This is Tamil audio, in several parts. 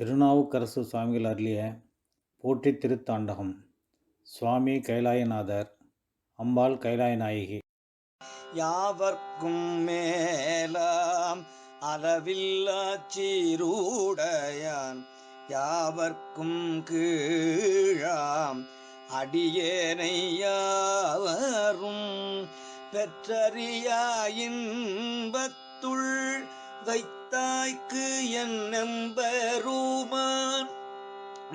திருநாவுக்கரசு சுவாமிகள் அருளிய போற்றி திருத்தாண்டகம். சுவாமி கைலாயநாதர் அம்பாள் கைலாயநாயகி. யாவர்க்கும் மேலாம் அளவில்லா சீருடையான். யாவர்க்கும் கீழாம் அடியேனை யாவரும் பெற்றறியா இன்பத்துள் தாய்க்கு என் நம்பருமான்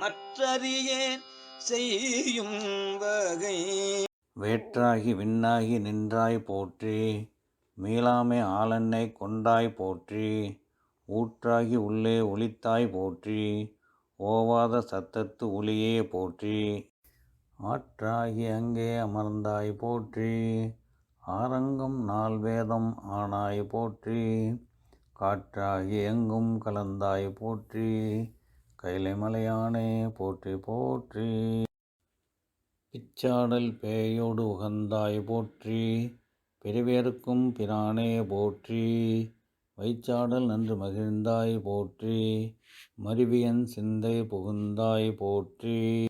மற்றறியேன் செய்யும் வகை. வேற்றாகி விண்ணாகி நின்றாய் போற்றி மீளாமை ஆளன்னை கொண்டாய் போற்றி ஊற்றாகி உள்ளே ஒளித்தாய் போற்றி ஓவாத சத்தத்து ஒளியே போற்றி. ஆற்றாகி அங்கே அமர்ந்தாய் போற்றி ஆரங்கம் நால்வேதம் ஆனாய் போற்றி. காற்றாகி எங்கும் கலந்தாய் போற்றி. கைலை மலையானே போற்றி போற்றி. பிச்சாடல் பேயோடு உகந்தாய் போற்றி. பெருவேருக்கும் பிரானே போற்றி. வைச்சாடல் நன்று மகிழ்ந்தாய் போற்றி. மருவியன் சிந்தை புகுந்தாய் போற்றி.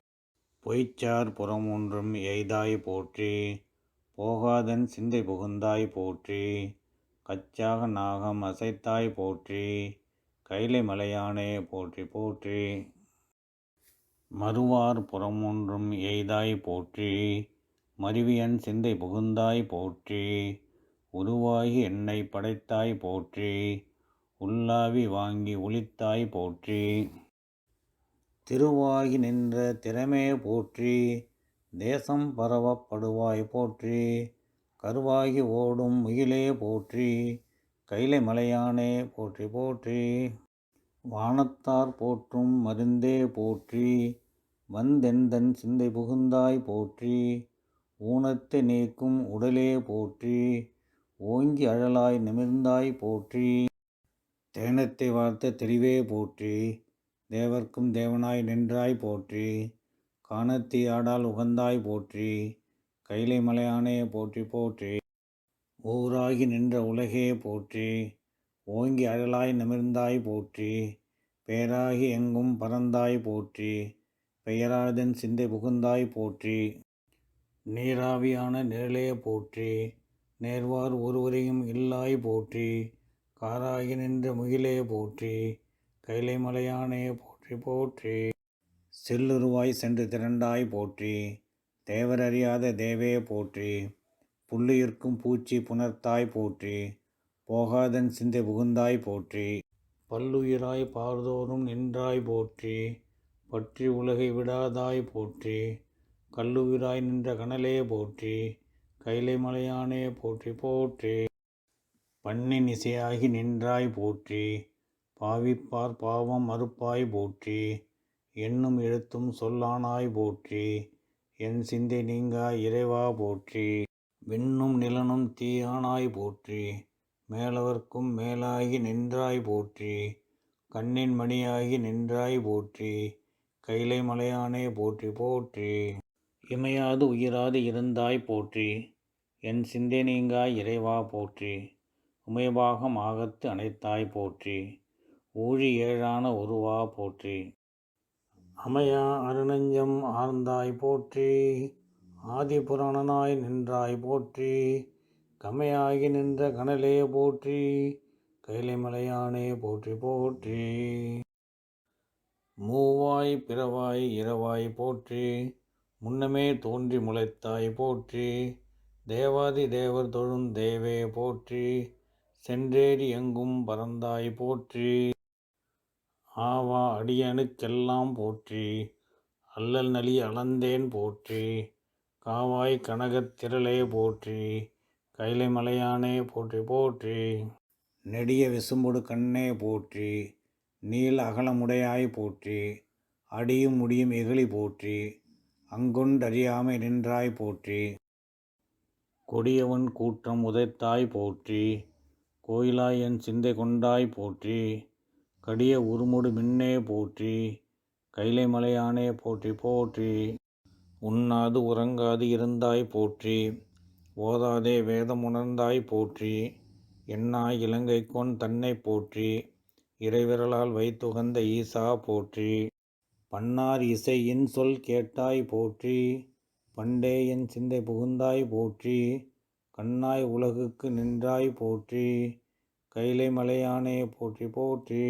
பொய்ச்சார் புறம் ஒன்றும் எய்தாய் போற்றி. போகாதன் சிந்தை புகுந்தாய் போற்றி. கச்சாக நாகம் அசைத்தாய் போற்றி கைலை மலையானே போற்றி போற்றி. மறுவார் புறமொன்றும் எய்தாய் போற்றி மருவியன் சிந்தை புகுந்தாய் போற்றி உருவாகி என்னை படைத்தாய் போற்றி உள்ளாவி வாங்கி ஒளித்தாய் போற்றி. திருவாகி நின்ற திறமே போற்றி தேசம் பரவப்படுவாய் போற்றி கருவாகி ஓடும் முகிலே போற்றி கைலை மலையானே போற்றி போற்றி. வானத்தார் போற்றும் மருந்தே போற்றி வந்தெந்தன் சிந்தை புகுந்தாய் போற்றி. ஊனத்தை நீக்கும் உடலே போற்றி ஓங்கி அழலாய் நிமிர்ந்தாய் போற்றி. தேனத்தை வார்த்த தெளிவே போற்றி தேவர்க்கும் தேவனாய் நின்றாய் போற்றி. காணத்தி ஆடால் உகந்தாய் போற்றி. கைலை மலையானே போற்றி போற்றி. ஊராகி நின்ற உலகே போற்றி. ஓங்கி அழலாய் நிமிர்ந்தாய் போற்றி. பேராகி எங்கும் பறந்தாய் போற்றி. பெயராதன் சிந்தை புகுந்தாய் போற்றி. நீராவியான நிழலே போற்றி. நேர்வார் ஒருவரையும் இல்லாய் போற்றி. காராகி நின்ற முகிலே போற்றி. கைலை மலையானே போற்றி போற்றி. செல்லுருவாய் சென்று திரண்டாய் போற்றி. தேவரறியாத தேவே போற்றி புள்ளியிருக்கும் பூச்சி புணர்த்தாய் போற்றி போகாதன் சிந்தை புகுந்தாய் போற்றி பல்லுயிராய் பார்தோறும் நின்றாய் போற்றி பற்றி உலகை விடாதாய் போற்றி கல்லுயிராய் நின்ற கனலே போற்றி கைலை மலையானே போற்றி போற்றி பண்ணின் இசையாகி நின்றாய் போற்றி பாவிப்பார் பாவம் மறுப்பாய் போற்றி எண்ணும் எழுத்தும் சொல்லானாய் போற்றி என் சிந்தை நீங்கா இறைவா போற்றி. விண்ணும் நிலனும் தீயானாய் போற்றி. மேலவர்க்கும் மேலாகி நின்றாய் போற்றி. கண்ணின் மணியாகி நின்றாய் போற்றி. கைலை மலையானே போற்றி போற்றி. இமையாது உயிராது இருந்தாய் போற்றி. என் சிந்தை நீங்காய் இறைவா போற்றி. உமைபாகம் ஆகத்து அனைத்தாய் போற்றி. ஊழி ஏழான உருவா போற்றி. அமையா அருணஞ்சம் ஆர்ந்தாய் போற்றி. ஆதிபுராணனாய் நின்றாய் போற்றி. கமையாகி நின்ற கனலே போற்றி. கைலைமலையானே போற்றி போற்றி. மூவாய் பிறவாய் இரவாய் போற்றி. முன்னமே தோன்றி முளைத்தாய் போற்றி. தேவாதி தேவர் தொழும் தேவே போற்றி. சென்றேறி எங்கும் பறந்தாய் போற்றி. ஆவா அடியனுக்கெல்லாம் போற்றி அல்லல் நலி அளந்தேன் போற்றி காவாய் கனகத் திரளே போற்றி கைலை மலையானே போற்றி போற்றி. நெடிய விசும்பொடு கண்ணே போற்றி நீல் அகலமுடையாய் போற்றி அடியும் முடியும் எகிழி போற்றி அங்குண்டறியாமை நின்றாய் போற்றி. கொடியவன் கூட்டம் உதைத்தாய் போற்றி கோயிலாய் என் சிந்தை கொண்டாய் போற்றி. கடிய உருமுடு மின்னே போற்றி கைலை மலையானே போற்றி போற்றி. உண்ணாது உறங்காது இருந்தாய் போற்றி ஓதாதே வேதம் உணர்ந்தாய் போற்றி. எண்ணாய் இலங்கை கொன் தன்னை போற்றி இறைவிரலால் வைத்துகந்த ஈசா போற்றி. பன்னார் இசையின் சொல் கேட்டாய் போற்றி பண்டே என் சிந்தை புகுந்தாய் போற்றி. கண்ணாய் உலகுக்கு நின்றாய் போற்றி கைலை மலையானே போற்றி போற்றி.